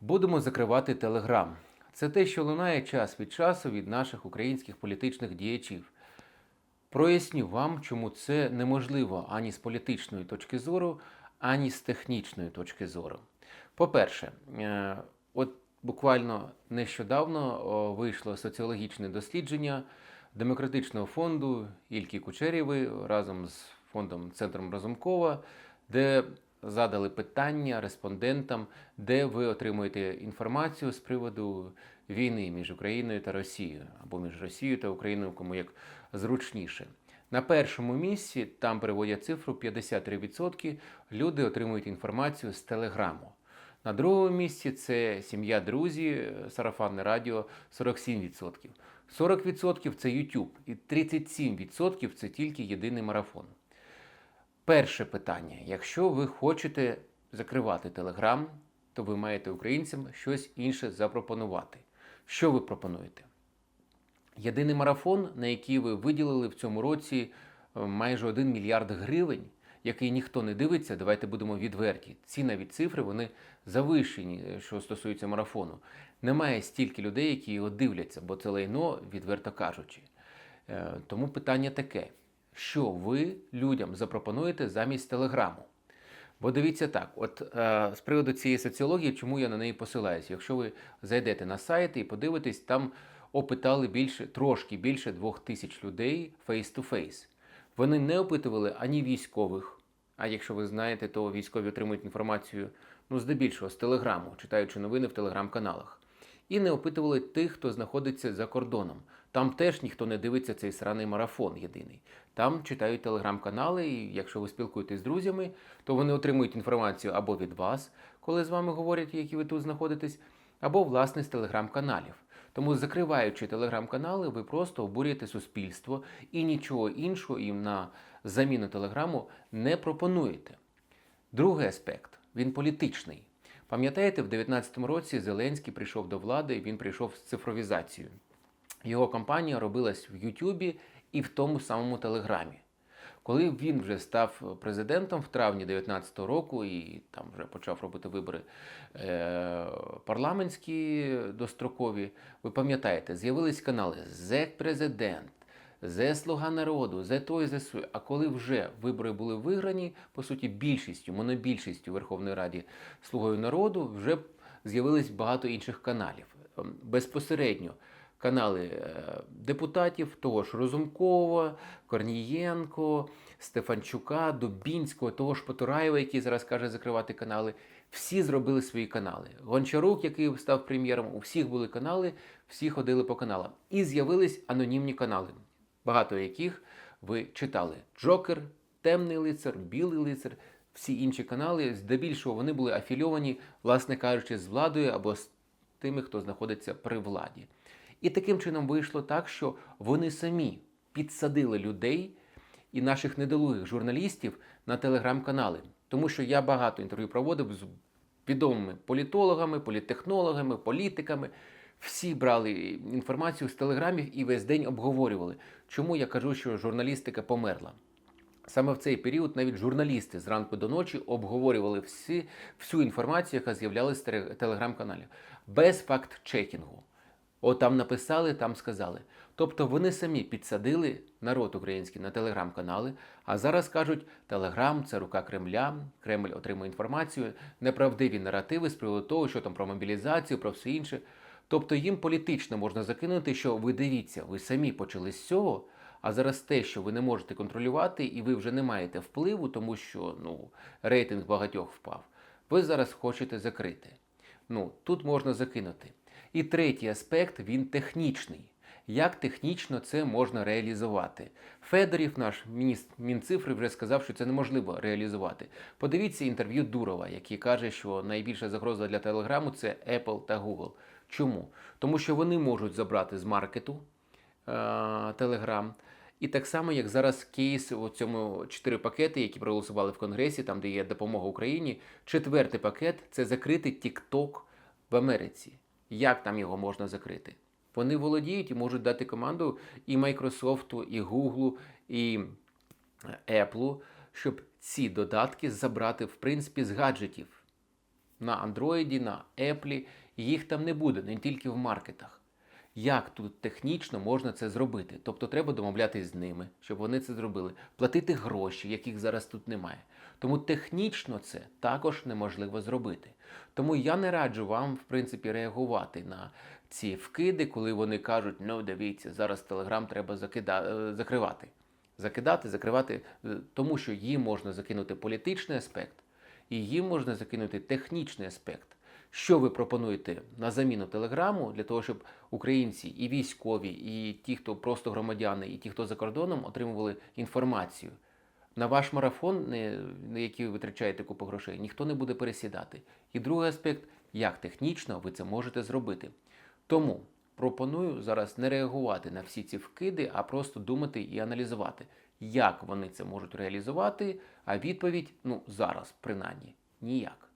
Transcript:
Будемо закривати Телеграм. Це те, що лунає час від часу від наших українських політичних діячів. Проясню вам, чому це неможливо ані з політичної точки зору, ані з технічної точки зору. По-перше, е, от буквально нещодавно вийшло соціологічне дослідження Демократичного фонду Ільки Кучерєвої разом з фондом Центром Разумкова, де задали питання респондентам, де ви отримуєте інформацію з приводу війни між Україною та Росією, або між Росією та Україною, кому як зручніше. На першому місці там переводять цифру 53% люди отримують інформацію з Телеграму. На другому місці це сім'я, друзі, сарафанне радіо 47%. 40% це YouTube і 37% це тільки єдиний марафон. Перше питання: якщо ви хочете закривати Телеграм, то ви маєте українцям щось інше запропонувати. Що ви пропонуєте? Єдиний марафон, на який ви виділили в цьому році е, майже 1 мільярд гривень, який ніхто не дивиться, давайте будемо відверті. Ці навіть цифри вони завищені, е, що стосується марафону. Немає стільки людей, які його дивляться, бо це лайно, відверто кажучи. Е, Тому питання таке: що ви людям запропонуєте замість телеграму? Бо дивіться так, от е, з приводу цієї соціології, чому я на неї посилаюся? Якщо ви зайдете на сайт і подивитесь, там опитали більше, трошки більше двох тисяч людей face-to-face. Вони не опитували ані військових, а якщо ви знаєте, то військові отримують інформацію ну, здебільшого з телеграму, читаючи новини в телеграм-каналах. І не опитували тих, хто знаходиться за кордоном. Там теж ніхто не дивиться цей сраний марафон єдиний. Там читають телеграм-канали, і якщо ви спілкуєтесь з друзями, то вони отримують інформацію або від вас, коли з вами говорять, які ви тут знаходитесь, або власне з телеграм-каналів. Тому, закриваючи телеграм-канали, ви просто обурюєте суспільство і нічого іншого їм на заміну телеграму не пропонуєте. Другий аспект він політичний. Пам'ятаєте, в 2019 році Зеленський прийшов до влади, і він прийшов з цифровізацією. Його кампанія робилась в Ютубі і в тому самому Телеграмі. Коли він вже став президентом в травні 2019 року і там вже почав робити вибори е, парламентські дострокові, ви пам'ятаєте, з'явились канали «Зек президент», «Зе Слуга народу», «Зе той, «Зе сой». А коли вже вибори були виграні, по суті, більшістю, монобільшістю Верховної Раді Слугою народу, вже з'явились багато інших каналів. Ем, Безпосередньо канали е, депутатів, того ж Розумкова, Корнієнко, Стефанчука, Дубінського, того ж Потураєва, який зараз каже закривати канали. Всі зробили свої канали. Гончарук, який став прем'єром, у всіх були канали, всі ходили по каналам. І з'явились анонімні канали, багато яких ви читали: Джокер, Темний лицар, Білий лицар. Всі інші канали, здебільшого, вони були афільовані, власне кажучи, з владою або з тими, хто знаходиться при владі. І таким чином вийшло так, що вони самі підсадили людей і наших недолугих журналістів на телеграм-канали. Тому що я багато інтерв'ю проводив з відомими політологами, політтехнологами, політиками. Всі брали інформацію з телеграмів і весь день обговорювали, чому я кажу, що журналістика померла. Саме в цей період навіть журналісти зранку до ночі обговорювали всі, всю інформацію, яка з'являлася в телеграм-каналі, без факт-чекінгу. От там написали, там сказали. Тобто вони самі підсадили народ український на телеграм-канали, а зараз кажуть, Телеграм це рука Кремля, Кремль отримує інформацію, неправдиві наративи з приводу того, що там про мобілізацію, про все інше. Тобто їм політично можна закинути, що ви дивіться, ви самі почали з цього, а зараз те, що ви не можете контролювати, і ви вже не маєте впливу, тому що ну, рейтинг багатьох впав, ви зараз хочете закрити. Ну, тут можна закинути. І третій аспект він технічний. Як технічно це можна реалізувати? Федорів, наш міністр Мінцифри, вже сказав, що це неможливо реалізувати. Подивіться інтерв'ю Дурова, який каже, що найбільша загроза для Телеграму це Apple та Google. Чому? Тому що вони можуть забрати з маркету Телеграм. І так само, як зараз кейс у цьому чотири пакети, які проголосували в Конгресі, там де є допомога Україні. Четвертий пакет це закрити TikTok в Америці. Як там його можна закрити? Вони володіють і можуть дати команду і Microsoft, і Google, і Apple, щоб ці додатки забрати в принципі з гаджетів. на Андроїді, на Apple, їх там не буде, не тільки в маркетах. Як тут технічно можна це зробити? Тобто треба домовлятись з ними, щоб вони це зробили, платити гроші, яких зараз тут немає. Тому технічно це також неможливо зробити. Тому я не раджу вам, в принципі, реагувати на ці вкиди, коли вони кажуть, ну дивіться, зараз Телеграм треба закида... е, закривати. Закидати, закривати, е, тому що їм можна закинути політичний аспект, і їм можна закинути технічний аспект. Що ви пропонуєте на заміну телеграму для того, щоб українці і військові, і ті, хто просто громадяни, і ті, хто за кордоном, отримували інформацію? На ваш марафон, на який ви витрачаєте купу грошей, ніхто не буде пересідати. І другий аспект, як технічно ви це можете зробити. Тому пропоную зараз не реагувати на всі ці вкиди, а просто думати і аналізувати, як вони це можуть реалізувати. А відповідь, ну зараз, принаймні, ніяк.